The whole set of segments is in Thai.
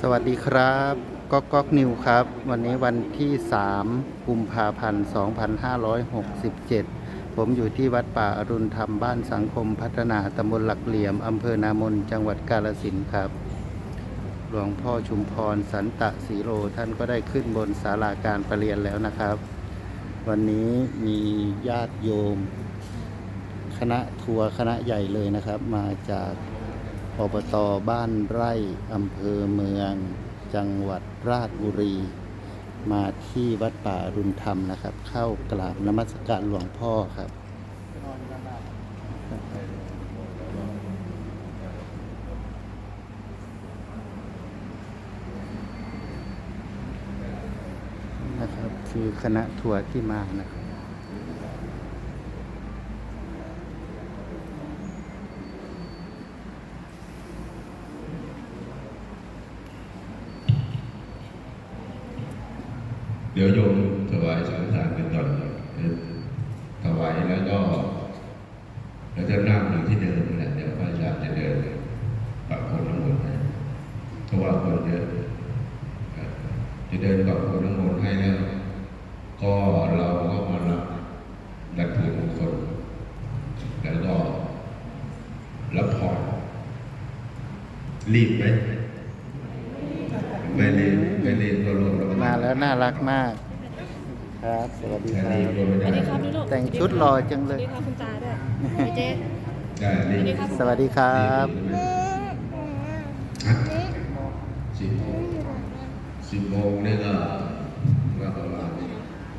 สวัสดีครับก๊อกก๊อกนิวครับ วันนี้วันที่ 3 กุมภาพันธ์ 2567 ผมอยู่ที่วัดป่าอรุณธรรมบ้านสังคมพัฒนาตำบลหลักเหลี่ยมอำเภอนามนจังหวัดกาลสินครับ หลวงพ่อชุมพรสันตะสีโรท่านก็ได้ขึ้นบนศาลาการประเรียนแล้วนะครับ วันนี้มีญาติโยม คณะทัวร์คณะใหญ่เลยนะครับ มาจาก อบตบ้านไร่อำเภอเมือง จังหวัดราชบุรี มาที่วัดป่ารุณธรรมนะครับ เข้ากราบนมัสการหลวงพ่อครับนะครับคือคณะทัวร์ที่มานะครับ เดี๋ยวโยมถวายสังฆทานกันก่อนเดี๋ยวถวายแล้วก็เราจะนั่งอยู่ที่เดิมนั่นแหละเดี๋ยวพระอาจารย์จะเดินปะคนน้ำมนต์ให้เพราะว่าคนเยอะจะเดินปะคนน้ำมนต์ให้แล้ว ก็เราก็มารับดัดถูกมงคลแล้วก็รับพรรีบไหมรีบไม่รีบก็รวมแล้วก็ มาแล้ว น่ารักมาก ครับ สวัสดีแค่ครันี้บรวมไม่สได้วัสดีครับลูกแต่งชุดหล่อจังสเลวัสย ดีครับคุณตาด้วยพี่เจ๊ได้รีบสวัสดีครับ สิบโมงสิบโมงนี่ก็ว่าประมาณนี้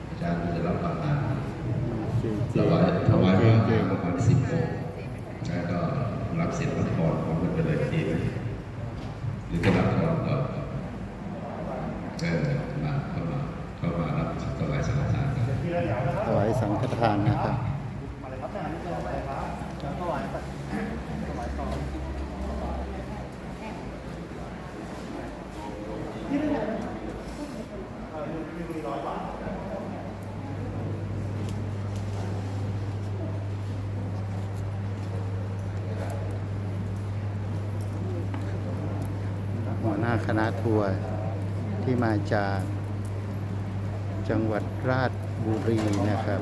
อาจารย์จะรับประทานถวายถวายพระอาหารประมาณสิบโมงแล้วก็รับเสร็จรับพรพร้อมกันไปเลยทีหรือจะรับพรก่อนเออมาเข้ามาเข้ามารับถวายสังฆทานกัน ถวายสังฆทานนะครับหัวหน้าคณะทัวร์ที่มาจากจังหวัดราช บุรีนะครับ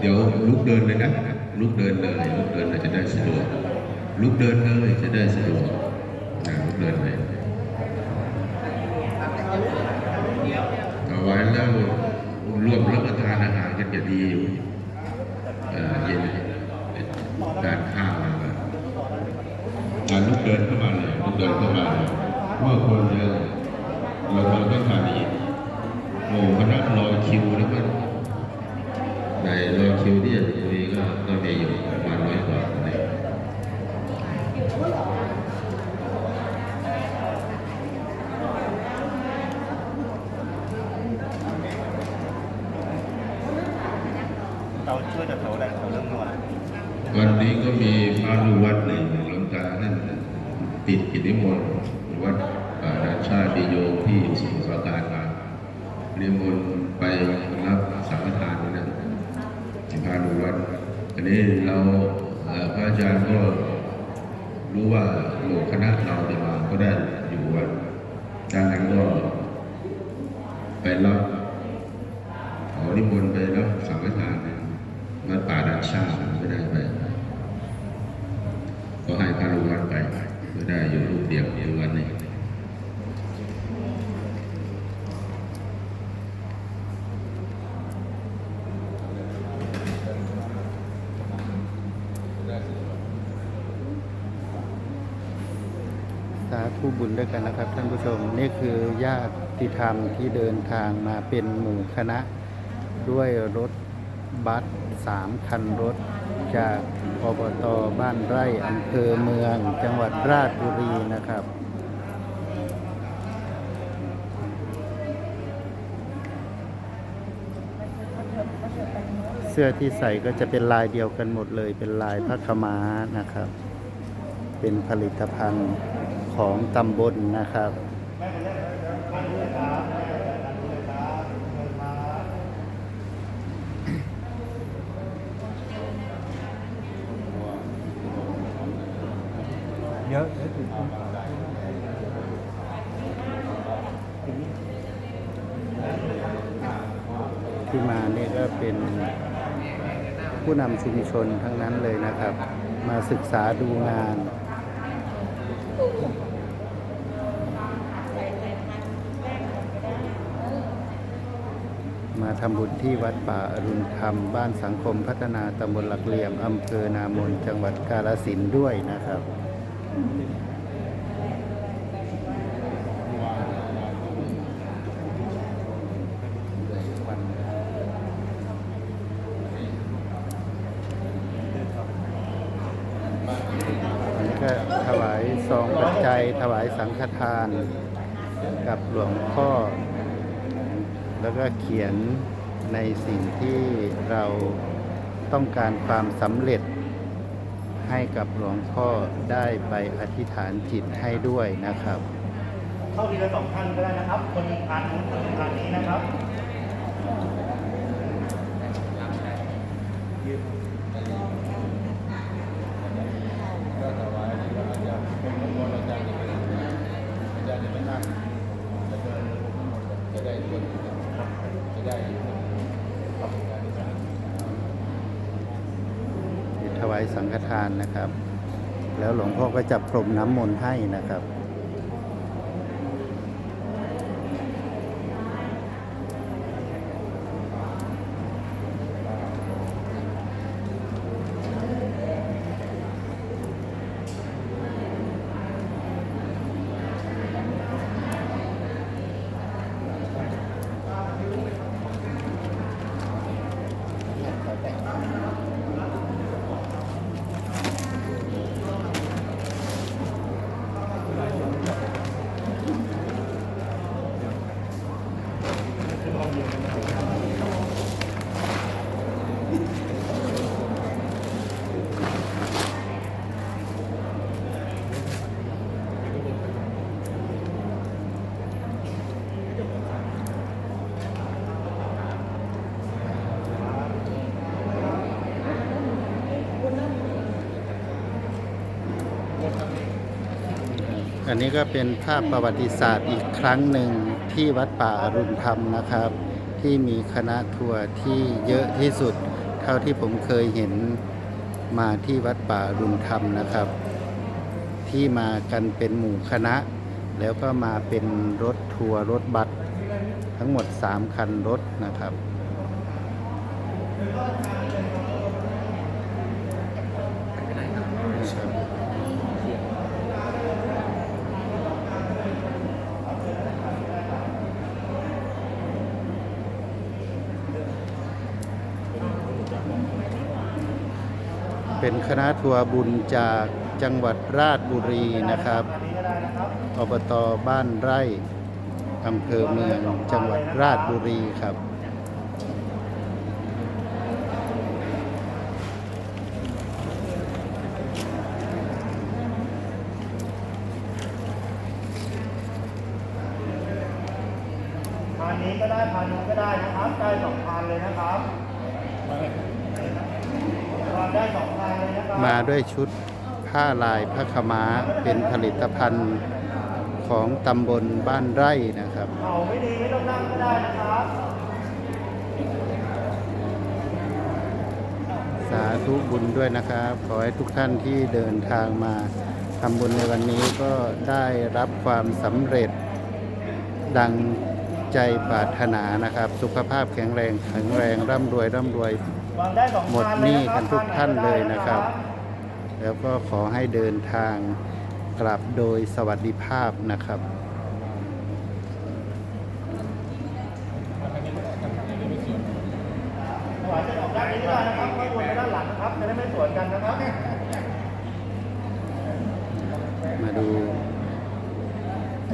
เดี๋ยวลุกเดินเลยนะลุกเดินเลยลุกเดินเลยจะได้สะดวกลุกเดินเลยจะได้สะดวกนะลุกเดินเลยเอาไว้แล้วรวมรับประทานอาหารกันจะดีอยู่เอ่อเย็นการข้าวอะไรแบบ อะลุกเดินเข้ามาเลยลุกเดินเข้ามาเลยเมื่อคนเยอะเราเราต้องทานอีกโอ้คณะรอคิวแล้วมันในรอยคิวที่จะมีก็ก็มีอยู่ประมาณร้อยกว่าเนี่ยเราช่วยจากเขาได้เขาเรื่องนวดวันนี้ก็มีพระลูกวัดหนึ่ง หลวงตาท่านติดกิจนิมนต์วัดป่าราชาติโยที่สมุทรปราการมานิมนต์ไปรับสังฆทานนี่นะที่พระลูวัดอันนี้เราพระอาจารย์ก็รู้ว่าหมู่คณะเราจะมาก็ได้อยู่วัดดังนั้นก็ไปรับขอนิมนต์ไปรับสังฆทานวัดป่าดันชาติไม่ได้ไป ก็ให้พระลูกวัดไปก็ได้อยู่รูป เดียวเดียววันนี้สาธุบุญด้วยกันนะครับ ท่านผู้ชมนี่คือญาติธรรมที่เดินทางมาเป็นหมู่คณะ ด้วยรถบัสสามคันรถ จากอบตบ้านไร่อำเภอเมือง จังหวัดราชบุรีนะครับเสื้อที่ใส่ก็จะเป็นลายเดียวกันหมดเลย เป็นลายพระขม้านะครับ เป็นผลิตภัณฑ์ของตำบลนะครับ ที่มานี่ก็เป็นผู้นำชุมชนทั้งนั้นเลยนะครับ มาศึกษาดูงาน มาทำบุญที่วัดป่าอรุณธรรม บ้านสังคมพัฒนาตำบลหลักเหลี่ยมอำเภอนามนจังหวัดกาฬสินด้วยนะครับ ก็ถวายซองปัจจัยถวายสังฆทานกับหลวงพ่อ แล้วก็เขียนในสิ่งที่เราต้องการความสำเร็จ ให้กับหลวงพ่อได้ไปอธิษฐานจิตให้ด้วยนะครับ เข้าทีละสองท่านก็ได้นะครับ คนหนึ่งทานนู้นคนหนึ่งทานนี้นะครับ ถวายสังฆทานนะครับ แล้วหลวงพ่อก็จะพรมน้ำมนต์ให้นะครับ อันนี้ก็เป็นภาพประวัติศาสตร์อีกครั้งหนึ่งที่วัดป่าอรุณธรรมนะครับ ที่มีคณะทัวร์ที่เยอะที่สุด เท่าที่ผมเคยเห็นมาที่วัดป่าอรุณธรรมนะครับ ที่มากันเป็นหมู่คณะ แล้วก็มาเป็นรถทัวร์รถบัสทั้งหมด 3 คันรถนะครับ เป็นคณะทัวร์บุญจากจังหวัดราชบุรีนะครับอบอบตบ้านไร่อำเภอเมืองจังหวัดราชบุรีครับทานนี้ก็ได้ทานนู้นก็ได้นะครับได้สองทานเลยนะครับ มาด้วยชุดผ้าลายผ้าขม้าเป็นผลิตภัณฑ์ของตำบลบ้านไร่นะครับเขาไม่ดีไม่ต้องนั่งก็ได้นะครับสาธุบุญด้วยนะครับ ขอให้ทุกท่านที่เดินทางมาทำบุญในวันนี้ก็ได้รับความสำเร็จดังใจปรารถนานะครับ สุขภาพแข็งแรงแข็งแรงร่ำรวยร่ำรวย หมดทานหเลยนี้นะครับกันทุกท่านเลยนะครับทาไหก็ได้แล้วก็ขอให้เดินทางกลับโดยสวัสดิภาพนะครับถวายจะออกด้านนี้ก็ได้นะครับไม่วนไปด้านหลังนะครับจะได้ไม่สวนกันนะครับ มาดู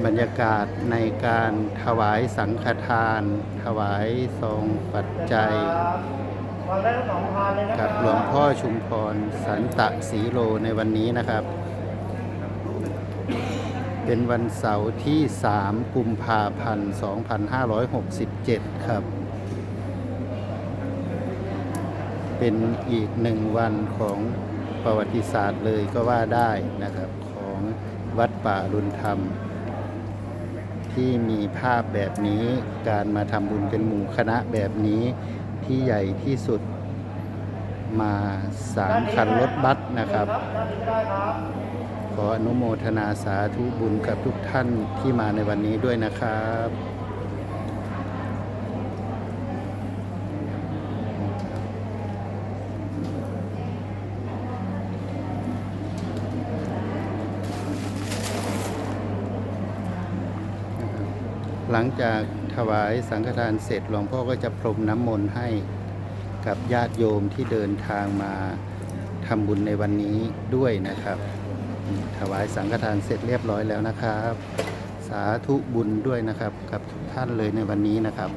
บรรยากาศในการถวายสังฆทาน ถวายทรงปัจจัย วางได้ทั้งสองทานเลยนะครักับหลวงพ่อชุมพรสันตะสีโลในวันนี้นะครับ เป็นวันเสาร์ที่ 3 กุมภาพันธ์ 2567 ครับ เป็นอีกหนึ่งวันของประวัติศาสตร์เลยก็ว่าได้นะครับ ของวัดป่ารุณธรรม ที่มีภาพแบบนี้การมาทำบุญเป็นหมู่คณะแบบนี้ ที่ใหญ่ที่สุดมาสามคันรถบัสนะครับด้านนี้ก็ได้ครับ ขออนุโมทนาสาธุบุญกับทุกท่านที่มาในวันนี้ด้วยนะครับหลังจาก ถวายสังฆทานเสร็จหลวงพ่อก็จะพรมน้ำมนต์ให้กับญาติโยมที่เดินทางมาทำบุญในวันนี้ด้วยนะครับ ถวายสังฆทานเสร็จเรียบร้อยแล้วนะครับ สาธุบุญด้วยนะครับกับทุกท่านเลยในวันนี้นะครับ